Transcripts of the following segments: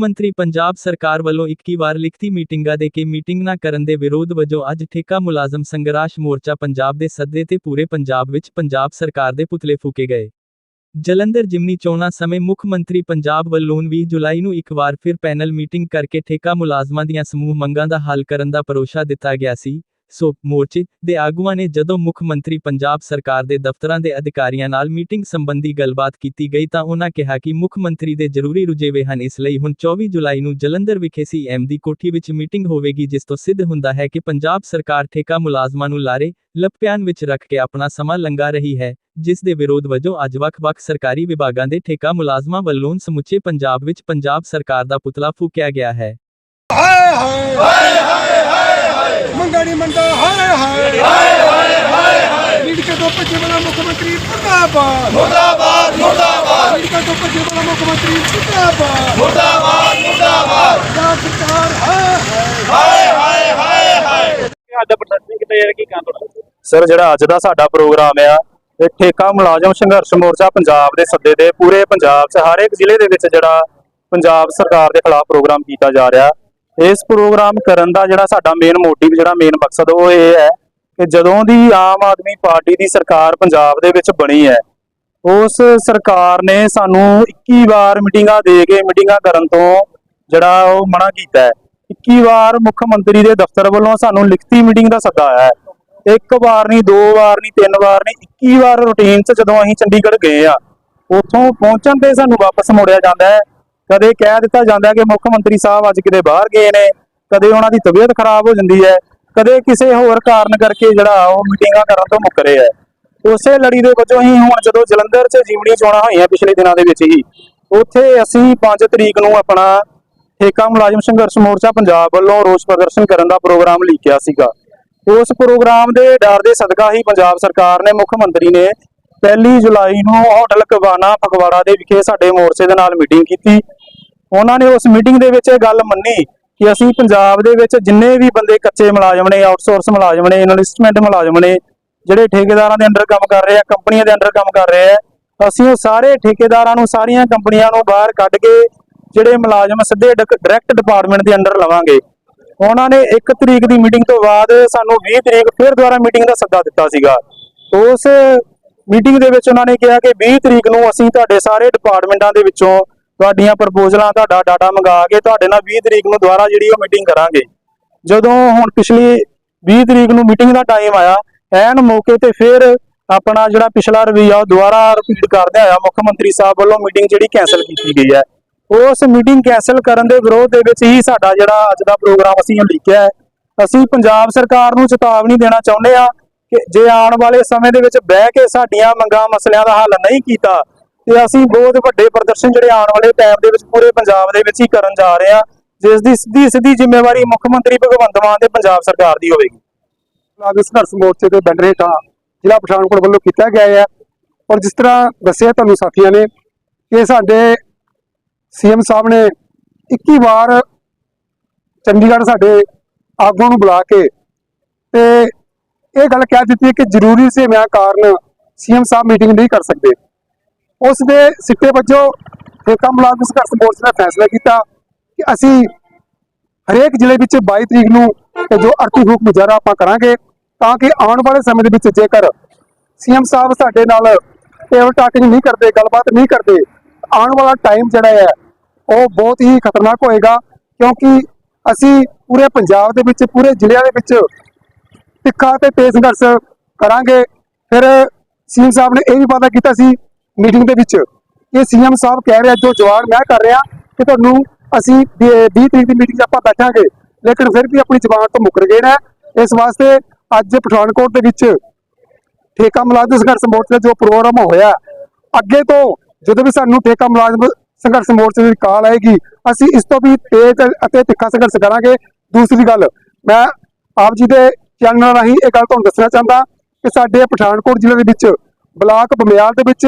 ਮੰਤਰੀ ਪੰਜਾਬ ਸਰਕਾਰ ਵੱਲੋਂ 21 ਵਾਰ ਲਿਖਤੀ ਮੀਟਿੰਗਾਂ ਦੇ ਕੇ ਮੀਟਿੰਗ ਨਾ ਕਰਨ ਦੇ ਵਿਰੋਧ ਵਜੋਂ ਅੱਜ ਠੇਕਾ ਮੁਲਾਜ਼ਮ ਸੰਘਰਸ਼ ਮੋਰਚਾ ਪੰਜਾਬ ਦੇ ਸੱਦੇ ਤੇ ਪੂਰੇ ਪੰਜਾਬ ਵਿੱਚ ਪੰਜਾਬ ਸਰਕਾਰ ਦੇ ਪੁਤਲੇ ਫੂਕੇ ਗਏ। ਜਲੰਧਰ ਜਿਮਨੀ ਚੋਣਾਂ ਸਮੇਂ ਮੁੱਖ ਮੰਤਰੀ ਪੰਜਾਬ ਵੱਲੋਂ 20 ਜੁਲਾਈ ਨੂੰ ਇੱਕ ਵਾਰ ਫਿਰ ਪੈਨਲ ਮੀਟਿੰਗ ਕਰਕੇ ਠੇਕਾ ਮੁਲਾਜ਼ਮਾਂ ਦੀਆਂ ਸਮੂਹ ਮੰਗਾਂ ਦਾ ਹੱਲ ਕਰਨ ਦਾ ਭਰੋਸਾ ਦਿੱਤਾ ਗਿਆ ਸੀ। ਸੋ ਮੋਰਚੇ ਦੇ ਆਗੂਆਂ ਨੇ ਜਦੋਂ ਮੁੱਖ ਮੰਤਰੀ ਪੰਜਾਬ ਸਰਕਾਰ ਦੇ ਦਫ਼ਤਰਾਂ ਦੇ ਅਧਿਕਾਰੀਆਂ ਨਾਲ ਮੀਟਿੰਗ ਸੰਬੰਧੀ ਗੱਲਬਾਤ ਕੀਤੀ ਗਈ ਤਾਂ ਉਹਨਾਂ ਕਿਹਾ ਕਿ ਮੁੱਖ ਮੰਤਰੀ ਦੇ ਜ਼ਰੂਰੀ ਰੁਝੇਵੇ ਹਨ। ਇਸ ਲਈ ਹੁਣ 24 ਜੁਲਾਈ ਨੂੰ ਜਲੰਧਰ ਵਿਖੇ ਸੀਐਮ ਦੀ ਕੋਠੀ ਵਿੱਚ ਮੀਟਿੰਗ ਹੋਵੇਗੀ, ਜਿਸ ਤੋਂ ਸਿੱਧ ਹੁੰਦਾ ਹੈ ਕਿ ਪੰਜਾਬ ਸਰਕਾਰ ਠੇਕਾ ਮੁਲਾਜ਼ਮਾਂ ਨੂੰ ਲਾਰੇ ਲਪਿਆਨ ਵਿੱਚ ਰੱਖ ਕੇ ਆਪਣਾ ਸਮਾਂ ਲੰਘਾ ਰਹੀ ਹੈ, ਜਿਸ ਦੇ ਵਿਰੋਧ ਵਜੋਂ ਅੱਜ ਵੱਖ-ਵੱਖ ਸਰਕਾਰੀ ਵਿਭਾਗਾਂ ਦੇ ਠੇਕਾ ਮੁਲਾਜ਼ਮਾਂ ਵੱਲੋਂ ਸਮੁੱਚੇ ਪੰਜਾਬ ਵਿੱਚ ਪੰਜਾਬ ਸਰਕਾਰ ਦਾ ਪੁਤਲਾ ਫੂਕਿਆ ਗਿਆ ਹੈ। ਹਾਏ ਹਾਏ ਹਾਏ ਹਾਏ ਮੰਗਣੀ ਮੰਡਾ ਹਾਏ ਹਾਏ ਹਾਏ ਹਾਏ ਹਾਏ ਹਾਏ ਲੀਡ ਕੇ ਤੋਂ ਭੱਜੇ ਵਾਲਾ ਮੁੱਖ ਮੰਤਰੀ ਮੁਰਦਾਬਾਦ। ਮੁਰਦਾਬਾਦ ਮੁਰਦਾਬਾਦ। ਲੀਡ ਕੇ ਤੋਂ ਭੱਜੇ ਵਾਲਾ ਮੁੱਖ ਮੰਤਰੀ ਮੁਰਦਾਬਾਦ। ਮੁਰਦਾਬਾਦ ਮੁਰਦਾਬਾਦ। ਪੰਜਾਬ ਸਰਕਾਰ ਹਾਏ ਹਾਏ। ਸਾਡਾ ਪ੍ਰਦਰਸ਼ਨ ਕਿਤੇ ਯਾਰ ਕੀ ਕਾਂ ਤੁਹਾਡਾ ਸਰ ਜਿਹੜਾ ਅੱਜ ਦਾ ਸਾਡਾ ਪ੍ਰੋਗਰਾਮ ਆ ਇਹ ਠੇਕਾ ਮੁਲਾਜ਼ਮ ਸੰਘਰਸ਼ ਮੋਰਚਾ ਪੰਜਾਬ ਦੇ ਸੱਦੇ ਤੇ ਪੂਰੇ ਪੰਜਾਬ 'ਚ ਹਰ ਇੱਕ ਜ਼ਿਲ੍ਹੇ ਦੇ ਵਿੱਚ ਜਿਹੜਾ ਪੰਜਾਬ ਸਰਕਾਰ ਦੇ ਖਿਲਾਫ ਪ੍ਰੋਗਰਾਮ ਕੀਤਾ ਜਾ ਰਿਹਾ। ਇਸ ਪ੍ਰੋਗਰਾਮ ਕਰਨ ਦਾ ਜਿਹੜਾ ਸਾਡਾ ਮੇਨ ਮੋਟਿਵ ਜਿਹੜਾ ਮੇਨ ਮਕਸਦ ਉਹ ਇਹ ਹੈ ਕਿ ਜਦੋਂ ਦੀ ਆਮ ਆਦਮੀ ਪਾਰਟੀ ਦੀ ਸਰਕਾਰ ਪੰਜਾਬ ਦੇ ਵਿੱਚ ਬਣੀ ਹੈ, ਉਸ ਸਰਕਾਰ ਨੇ ਸਾਨੂੰ 21 ਵਾਰ ਮੀਟਿੰਗਾਂ ਦੇ ਕੇ ਮੀਟਿੰਗਾਂ ਕਰਨ ਤੋਂ ਜਿਹੜਾ ਉਹ ਮਨਾ ਕੀਤਾ ਹੈ। 21 ਵਾਰ ਮੁੱਖ ਮੰਤਰੀ ਦੇ ਦਫ਼ਤਰ ਵੱਲੋਂ ਸਾਨੂੰ ਲਿਖਤੀ ਮੀਟਿੰਗ ਦਾ ਸੱਦਾ ਆਇਆ ਹੈ। ਇੱਕ ਵਾਰ ਨਹੀਂ, ਦੋ ਵਾਰ ਨਹੀਂ, ਤਿੰਨ ਵਾਰ ਨਹੀਂ 21 ਵਾਰ ਰੂਟੀਨ 'ਚ ਜਦੋਂ ਅਸੀਂ ਚੰਡੀਗੜ੍ਹ ਗਏ ਆ ਉੱਥੋਂ ਪਹੁੰਚਣ ਤੇ ਸਾਨੂੰ ਵਾਪਸ ਮੋੜਿਆ ਜਾਂਦਾ ਹੈ। ਕਦੇ ਕਹਿ ਦਿੱਤਾ ਜਾਂਦਾ ਕਿ ਮੁੱਖ ਮੰਤਰੀ ਸਾਹਿਬ ਅੱਜ ਕਿਤੇ ਬਾਹਰ ਗਏ ਨੇ, ਕਦੇ ਉਹਨਾਂ ਦੀ ਤਬੀਅਤ ਖਰਾਬ ਹੋ ਜਾਂਦੀ ਹੈ। ਕਦੇ ਕਿਸੇ ਹੋਰ ਕਾਰਨ ਕਰਕੇ ਜਿਹੜਾ ਉਹ ਮੀਟਿੰਗਾਂ ਕਰਨ ਤੋਂ ਮੁੱਕਰੇ ਹੈ। ਉਸੇ ਲੜੀ ਦੇ ਵਜੋਂ ਹੀ ਹੁਣ ਜਦੋਂ ਜਲੰਧਰ 'ਚ ਜੀਵਣੀ ਚੋਣਾਂ ਹੋਈਆਂ ਪਿਛਲੇ ਦਿਨਾਂ ਦੇ ਵਿੱਚ ਹੀ, ਉੱਥੇ ਅਸੀਂ 5 ਤਰੀਕ ਨੂੰ ਆਪਣਾ ਠੇਕਾ ਮੁਲਾਜ਼ਮ ਸੰਘਰਸ਼ ਮੋਰਚਾ ਪੰਜਾਬ ਵੱਲੋਂ ਰੋਸ ਪ੍ਰਦਰਸ਼ਨ ਕਰਨ ਦਾ ਪ੍ਰੋਗਰਾਮ ਲਿਖਿਆ ਸੀਗਾ। ਉਸ ਪ੍ਰੋਗਰਾਮ ਦੇ ਡਰ ਦੇ ਸਦਕਾ ਹੀ ਪੰਜਾਬ ਸਰਕਾਰ ਨੇ ਮੁੱਖ ਮੰਤਰੀ ਨੇ ਪਹਿਲੀ ਜੁਲਾਈ ਨੂੰ ਹੋਟਲ ਕਬਾਨਾ ਫਗਵਾੜਾ ਦੇ ਵਿਖੇ ਸਾਡੇ ਮੋਰਚੇ ਦੇ ਨਾਲ ਮੀਟਿੰਗ ਕੀਤੀ। ਉਹਨਾਂ ਨੇ ਉਸ ਮੀਟਿੰਗ ਦੇ ਵਿੱਚ ਇਹ ਗੱਲ ਮੰਨੀ ਕਿ ਅਸੀਂ ਪੰਜਾਬ ਦੇ ਵਿੱਚ ਜਿੰਨੇ ਵੀ ਬੰਦੇ ਕੱਚੇ ਮੁਲਾਜ਼ਮ ਨੇ ਆਊਟਸੋਰਸ ਮੁਲਾਜ਼ਮ ਨੇ ਇਨਵੈਸਟਮੈਂਟ ਮੁਲਾਜ਼ਮ ਨੇ, ਜਿਹੜੇ ਠੇਕੇਦਾਰਾਂ ਦੇ ਅੰਡਰ ਕੰਮ ਕਰ ਰਹੇ ਆ, ਕੰਪਨੀਆਂ ਦੇ ਅੰਡਰ ਕੰਮ ਕਰ ਰਹੇ ਆ, ਅਸੀਂ ਉਹ ਸਾਰੇ ਠੇਕੇਦਾਰਾਂ ਨੂੰ, ਸਾਰੀਆਂ ਕੰਪਨੀਆਂ ਨੂੰ ਬਾਹਰ ਕੱਢ ਕੇ ਜਿਹੜੇ ਮੁਲਾਜ਼ਮ ਸਿੱਧੇ ਡਾਇਰੈਕਟ ਡਿਪਾਰਟਮੈਂਟ ਦੇ ਅੰਡਰ ਲਵਾਂਗੇ। ਉਹਨਾਂ ਨੇ 1 ਤਰੀਕ ਦੀ ਮੀਟਿੰਗ ਤੋਂ ਬਾਅਦ ਸਾਨੂੰ 20 ਤਰੀਕ ਫਿਰ ਦੁਬਾਰਾ ਮੀਟਿੰਗ ਦਾ ਸੱਦਾ ਦਿੱਤਾ ਸੀਗਾ। ਉਸ ਮੀਟਿੰਗ ਦੇ ਵਿੱਚ ਉਹਨਾਂ ਨੇ ਕਿਹਾ ਕਿ 20 ਤਰੀਕ ਨੂੰ ਅਸੀਂ ਤੁਹਾਡੇ ਸਾਰੇ ਡਿਪਾਰਟਮੈਂਟਾਂ ਦੇ ਵਿੱਚੋਂ ਤੁਹਾਡੀਆਂ ਪ੍ਰਪੋਜ਼ਲਾਂ ਤੁਹਾਡਾ ਡਾਟਾ ਮੰਗਾ ਕੇ ਤੁਹਾਡੇ ਨਾਲ 20 ਤਰੀਕ ਨੂੰ ਦੁਬਾਰਾ ਜਿਹੜੀ ਉਹ ਮੀਟਿੰਗ ਕਰਾਂਗੇ। ਜਦੋਂ ਹੁਣ ਪਿਛਲੀ 20 ਤਰੀਕ ਨੂੰ ਮੀਟਿੰਗ ਦਾ ਟਾਈਮ ਆਇਆ, ਐਨ ਮੌਕੇ ਤੇ ਫਿਰ ਆਪਣਾ ਜਿਹੜਾ ਪਿਛਲਾ ਰਵਈਆ ਉਹ ਦੁਬਾਰਾ ਰਿਪੀਟ ਕਰਦੇ ਆਇਆ ਮੁੱਖ ਮੰਤਰੀ ਸਾਹਿਬ ਵੱਲੋਂ ਮੀਟਿੰਗ ਜਿਹੜੀ ਕੈਨਸਲ ਕੀਤੀ ਗਈ ਹੈ। ਉਸ ਮੀਟਿੰਗ ਕੈਨਸਲ ਕਰਨ ਦੇ ਵਿਰੋਧ ਦੇ ਵਿੱਚ ਹੀ ਸਾਡਾ ਜਿਹੜਾ ਅੱਜ ਦਾ ਪ੍ਰੋਗਰਾਮ ਅਸੀਂ ਉਹ ਲਿਖਿਆ ਹੈ। ਅਸੀਂ ਪੰਜਾਬ ਸਰਕਾਰ ਨੂੰ ਚੇਤਾਵਨੀ ਦੇਣਾ ਚਾਹੁੰਦੇ ਆ ਕਿ ਜੇ ਆਉਣ ਵਾਲੇ ਸਮੇਂ ਦੇ ਵਿੱਚ ਬਹਿ ਕੇ ਸਾਡੀਆਂ ਮੰਗਾਂ, ਮਸਲਿਆਂ ਦਾ ਹੱਲ ਨਹੀਂ ਕੀਤਾ ਤੇ ਅਸੀਂ ਬਹੁਤ ਵੱਡੇ ਪ੍ਰਦਰਸ਼ਨ ਜਿਹੜੇ ਆਉਣ ਵਾਲੇ ਟਾਈਮ ਦੇ ਵਿੱਚ ਪੂਰੇ ਪੰਜਾਬ ਦੇ ਵਿੱਚ ਹੀ ਕਰਨ ਜਾ ਰਹੇ ਹਾਂ, ਜਿਸ ਦੀ ਸਿੱਧੀ ਸਿੱਧੀ ਜ਼ਿੰਮੇਵਾਰੀ ਮੁੱਖ ਮੰਤਰੀ ਭਗਵੰਤ ਮਾਨ ਤੇ ਪੰਜਾਬ ਸਰਕਾਰ ਦੀ ਹੋਵੇਗੀ। ਮੁਲਾਜ਼ਮ ਸੰਘਰਸ਼ ਮੋਰਚੇ ਦੇ ਬੈਨਰ ਹੇਠਾਂ ਜ਼ਿਲ੍ਹਾ ਪਠਾਨਕੋਟ ਵੱਲੋਂ ਕੀਤਾ ਗਿਆ ਹੈ ਔਰ ਜਿਸ ਤਰ੍ਹਾਂ ਦੱਸਿਆ ਤੁਹਾਨੂੰ ਸਾਥੀਆਂ ਨੇ ਕਿ ਸਾਡੇ ਸੀਐਮ ਸਾਹਿਬ ਨੇ 21 ਵਾਰ ਚੰਡੀਗੜ੍ਹ ਸਾਡੇ ਆਗੂਆਂ ਨੂੰ ਬੁਲਾ ਕੇ ਤੇ ਇਹ ਗੱਲ ਕਹਿ ਦਿੱਤੀ ਕਿ ਜ਼ਰੂਰੀ ਸੇਵਾਵਾਂ ਕਾਰਨ ਸੀਐਮ ਸਾਹਿਬ ਮੀਟਿੰਗ ਨਹੀਂ ਕਰ ਸਕਦੇ। ਉਸ ਦੇ ਸਿੱਟੇ ਵਜੋਂ ਠੇਕਾ ਮੁਲਾਜ਼ਮ ਸੰਘਰਸ਼ ਮੋਰਚੇ ਨੇ ਫੈਸਲਾ ਕੀਤਾ ਕਿ ਅਸੀਂ ਹਰੇਕ ਜ਼ਿਲ੍ਹੇ ਵਿੱਚ 22 ਤਰੀਕ ਨੂੰ ਜੋ ਅਰਥੀ ਰੂਪ ਮੁਜ਼ਾਹਰਾ ਆਪਾਂ ਕਰਾਂਗੇ ਤਾਂ ਕਿ ਆਉਣ ਵਾਲੇ ਸਮੇਂ ਦੇ ਵਿੱਚ ਜੇਕਰ ਸੀਐਮ ਸਾਹਿਬ ਸਾਡੇ ਨਾਲ ਟੇਬਲ ਟਾਕਿੰਗ ਨਹੀਂ ਕਰਦੇ, ਗੱਲਬਾਤ ਨਹੀਂ ਕਰਦੇ, ਆਉਣ ਵਾਲਾ ਟਾਈਮ ਜਿਹੜਾ ਹੈ, ਉਹ ਬਹੁਤ ਹੀ ਖਤਰਨਾਕ ਹੋਏਗਾ ਕਿਉਂਕਿ ਅਸੀਂ ਪੂਰੇ ਪੰਜਾਬ ਦੇ ਵਿੱਚ, ਪੂਰੇ ਜ਼ਿਲ੍ਹਿਆਂ ਦੇ ਵਿੱਚ ਤਿੱਖਾ ਤੇ ਤੇਜ਼ ਸੰਘਰਸ਼ ਕਰਾਂਗੇ। ਫਿਰ ਸੀਐਮ ਸਾਹਿਬ ਨੇ ਇਹ ਵੀ ਵਾਅਦਾ ਕੀਤਾ ਸੀ ਮੀਟਿੰਗ ਦੇ ਵਿੱਚ। ਕਿ ਸੀਐਮ ਸਾਹਿਬ ਕਹਿ ਰਿਹਾ, ਜੋ ਜਵਾਬ ਮੈਂ ਕਰ ਰਿਹਾ ਕਿ ਤੁਹਾਨੂੰ ਅਸੀਂ 20 ਤਰੀਕ ਦੀ ਮੀਟਿੰਗ 'ਚ ਆਪਾਂ ਬੈਠਾਂਗੇ। ਲੇਕਿਨ ਫਿਰ ਵੀ ਆਪਣੀ ਜ਼ਬਾਨ ਤੋਂ ਮੁੱਕਰ ਗਏ ਨੇ। ਇਸ ਵਾਸਤੇ ਅੱਜ ਪਠਾਨਕੋਟ ਦੇ ਵਿੱਚ ਠੇਕਾ ਮੁਲਾਜ਼ਮ ਸੰਘਰਸ਼ ਮੋਰਚੇ ਦਾ ਜੋ ਪ੍ਰੋਗਰਾਮ ਹੋਇਆ, ਅੱਗੇ ਤੋਂ ਜਦੋਂ ਵੀ ਸਾਨੂੰ ਠੇਕਾ ਮੁਲਾਜ਼ਮ ਸੰਘਰਸ਼ ਮੋਰਚੇ ਦੀ ਕਾਲ ਆਏਗੀ, ਅਸੀਂ ਇਸ ਤੋਂ ਵੀ ਤੇਜ਼ ਅਤੇ ਤਿੱਖਾ ਸੰਘਰਸ਼ ਕਰਾਂਗੇ। ਦੂਸਰੀ ਗੱਲ, ਮੈਂ ਆਪ ਜੀ ਦੇ ਚੈਨਲ ਰਾਹੀਂ ਇਹ ਗੱਲ ਤੁਹਾਨੂੰ ਦੱਸਣਾ ਚਾਹੁੰਦਾ ਕਿ ਸਾਡੇ ਪਠਾਨਕੋਟ ਜ਼ਿਲ੍ਹੇ ਦੇ ਵਿੱਚ ਬਲਾਕ ਬਮਿਆਲ ਦੇ ਵਿੱਚ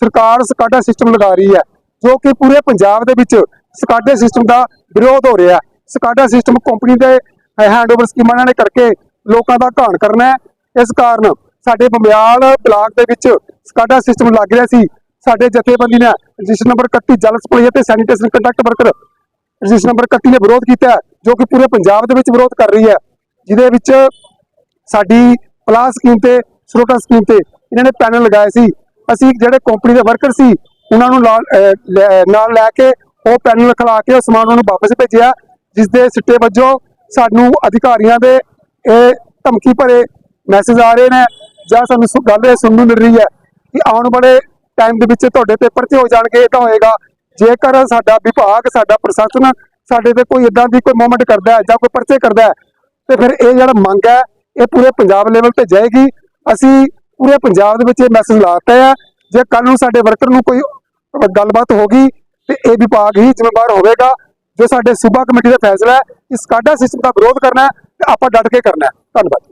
ਸਰਕਾਰ ਸਕਾਡਾ ਸਿਸਟਮ ਲਗਾ ਰਹੀ ਹੈ, ਜੋ ਕਿ ਪੂਰੇ ਪੰਜਾਬ ਦੇ ਵਿੱਚ ਸਕਾਡੇ ਸਿਸਟਮ ਦਾ ਵਿਰੋਧ ਹੋ ਰਿਹਾ ਸਕਾਡਾ ਸਿਸਟਮ ਕੰਪਨੀ ਦੇ ਹੈਂਡਓਵਰ ਸਕੀਮਾਂ ਇਹਨਾਂ ਨੇ ਕਰਕੇ ਲੋਕਾਂ ਦਾ ਘਾਣ ਕਰਨਾ ਹੈ। ਇਸ ਕਾਰਨ ਸਾਡੇ ਬੰਬਿਆਲ ਬਲਾਕ ਦੇ ਵਿੱਚ ਸਕਾਡਾ ਸਿਸਟਮ ਲੱਗ ਰਿਹਾ ਸੀ। ਸਾਡੇ ਜਥੇਬੰਦੀ ਨੇ ਰਜਿਸਟਰ ਨੰਬਰ 31 ਜਲ ਸਪਲਾਈ ਅਤੇ sanitation conduct worker register number 31 ਨੇ ਵਿਰੋਧ ਕੀਤਾ ਜੋ ਕਿ ਪੂਰੇ ਪੰਜਾਬ ਦੇ ਵਿੱਚ ਵਿਰੋਧ ਕਰ ਰਹੀ ਹੈ। ਜਿਹਦੇ ਵਿੱਚ ਸਾਡੀ ਪਲਾਸ ਸਕੀਮ ਤੇ ਸਰੋਟਾ ਸਕੀਮ ਤੇ ਇਹਨਾਂ ਨੇ ਪੈਨਲ ਲਗਾਏ ਸੀ। ਅਸੀਂ ਜਿਹੜੇ ਕੰਪਨੀ ਦੇ ਵਰਕਰ ਸੀ, ਉਹਨਾਂ ਨੂੰ ਨਾਲ ਲੈ- ਨਾਲ ਲੈ ਕੇ ਉਹ ਪੈਨਲ ਖਲਾ ਕੇ ਉਹ ਸਮਾਨ ਉਹਨਾਂ ਨੂੰ ਵਾਪਸ ਭੇਜਿਆ ਜਿਸ ਦੇ ਸਿੱਟੇ ਵਜੋਂ ਸਾਨੂੰ ਅਧਿਕਾਰੀਆਂ ਦੇ ਇਹ ਧਮਕੀ ਭਰੇ ਮੈਸੇਜ ਆ ਰਹੇ ਨੇ, ਜਾਂ ਸਾਨੂੰ ਸੁ- ਗੱਲ ਇਹ ਸੁਣਨ ਨੂੰ ਮਿਲ ਰਹੀ ਹੈ ਕਿ ਆਉਣ ਵਾਲੇ ਟਾਈਮ ਦੇ ਵਿੱਚ ਤੁਹਾਡੇ ਪੇਪਰ ਤੇ ਹੋ ਜਾਣਗੇ, ਇਹ ਤਾਂ ਹੋਏਗਾ। ਜੇਕਰ ਸਾਡਾ ਵਿਭਾਗ, ਸਾਡਾ ਪ੍ਰਸ਼ਾਸਨ ਸਾਡੇ ਤੇ ਕੋਈ ਇਦਾਂ ਦੀ ਕੋਈ ਮੂਵਮੈਂਟ ਕਰਦਾ ਹੈ ਜਾਂ ਕੋਈ ਪਰਚੇ ਕਰਦਾ ਹੈ, ਤੇ ਫਿਰ ਇਹ ਜਿਹੜਾ ਮੰਗ ਹੈ, ਇਹ ਪੂਰੇ ਪੰਜਾਬ ਲੈਵਲ ਤੇ ਜਾਏਗੀ। ਅਸੀਂ ਪੂਰੇ ਪੰਜਾਬ ਦੇ ਵਿੱਚ ਇਹ ਮੈਸੇਜ ਲਾਤਾ ਹੈ। ਜੇ ਕੱਲ ਨੂੰ ਸਾਡੇ ਵਰਕਰ ਨੂੰ ਕੋਈ ਗੱਲਬਾਤ ਹੋ ਗਈ, ਤੇ ਇਹ ਵਿਭਾਗ ਹੀ ਜ਼ਿੰਮੇਵਾਰ ਹੋਵੇਗਾ, ਜੋ ਸਾਡੇ ਸੂਬਾ ਕਮੇਟੀ ਦਾ ਫੈਸਲਾ ਹੈ। ਇਸ ਕਾਡਾ ਸਿਸਟਮ ਦਾ ਵਿਰੋਧ ਕਰਨਾ ਹੈ ਤੇ ਆਪਾਂ ਡਟ ਕੇ ਕਰਨਾ ਹੈ। ਧੰਨਵਾਦ।